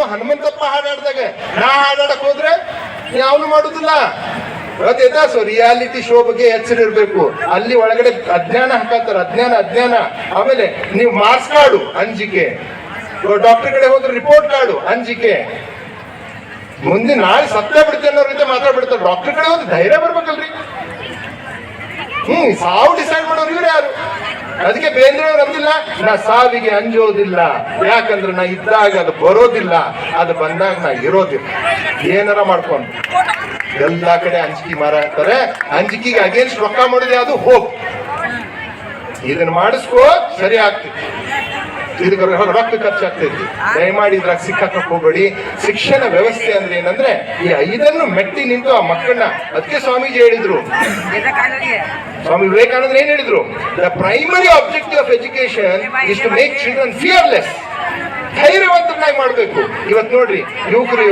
ಹನುಮಂತಪ್ಪ ಹಾಡಾಡ್ದಾಗ ನಾ ಹಾಡಾಡಕ್ ಹೋದ್ರೆ ಯಾವನು ಮಾಡುದಿಲ್ಲ. ಗೊತ್ತಾಯ್ತಾ ಸೊ ರಿಯಾಲಿಟಿ ಶೋ ಬಗ್ಗೆ ಎಚ್ಚರಿರ್ಬೇಕು ಅಲ್ಲಿ ಒಳಗಡೆ ಅಜ್ಞಾನ ಹಾಕತ್ತಾರ. ಅಜ್ಞಾನ ಅಜ್ಞಾನ. ಆಮೇಲೆ ನೀವು ಮಾರ್ಕ್ಸ್ ಕಾರ್ಡು, ಅಂಜಿಕೆ. ಡಾಕ್ಟರ್ ಕಡೆ ಹೋದ್ರೆ ರಿಪೋರ್ಟ್ ಕಾರ್ಡು, ಅಂಜಿಕೆ. ಮುಂದೆ ನಾಳೆ ಸತ್ಯ ಬಿಡ್ತೇನೆ ಅನ್ನೋ ರೀತಿ ಮಾತಾಡ್ಬಿಡ್ತಾರೆ. ಡಾಕ್ಟರ್ ಕಡೆ ಹೋದ್ರೆ ಧೈರ್ಯ ಬರ್ಬೇಕಲ್ರಿ. ಹ್ಮ್, ಸಾವು ಡಿಸೈಡ್ ಮಾಡೋರು ಇವ್ರು ಯಾರು? ಅದಕ್ಕೆ ಬೇಂದ್ರೆಯವ್ರು ಅಂದಿಲ್ಲ, ನಾ ಸಾವಿಗೆ ಅಂಜೋದಿಲ್ಲ. ಯಾಕಂದ್ರೆ ನಾ ಇದ್ದಾಗ ಅದು ಬರೋದಿಲ್ಲ, ಅದು ಬಂದಾಗ ನಾ ಇರೋದಿಲ್ಲ. ಏನಾರ ಮಾಡ್ಕೊಂಡು. ಎಲ್ಲಾ ಕಡೆ ಅಂಜಿಕೆ ಮಾರ ಅಂತಾರೆ. ಅಂಜಿಕೆಗೆ ಅಗೇನ್ಸ್ಟ್ ರೊಕ್ಕ ಮಾಡೋದು ಅದು ಹೋಪ್ ಇದನ್ನ ಮಾಡಿಸ್ಕೋ, ಸರಿ ಆಗ್ತೈತಿ ಇದಕ್ಕೆ ರೊಕ್ಕ ಖರ್ಚಾಗ್ತೈತಿ ದಯಮಾಡಿ ಇದ್ರಾಗ ಸಿಕ್ಕಾಕಕ್ಕೆ ಹೋಗ್ಬೇಡಿ. ಶಿಕ್ಷಣ ವ್ಯವಸ್ಥೆ ಅಂದ್ರೆ ಏನಂದ್ರೆ ಈ ಐದನ್ನು ಮೆಟ್ಟಿ ನಿಂತು ಆ ಮಕ್ಕಳನ್ನ ಅದಕ್ಕೆ ಸ್ವಾಮೀಜಿ ಹೇಳಿದ್ರು. ಸ್ವಾಮಿ ವಿವೇಕಾನಂದ್ರ ಏನ್ ಹೇಳಿದ್ರು? The primary objective of education is to make children fearless ಧೈರ್ಯವಂತನಾಗಿ ಮಾಡಬೇಕು. ಇವತ್ತು ನೋಡ್ರಿ, ಯುವಕರು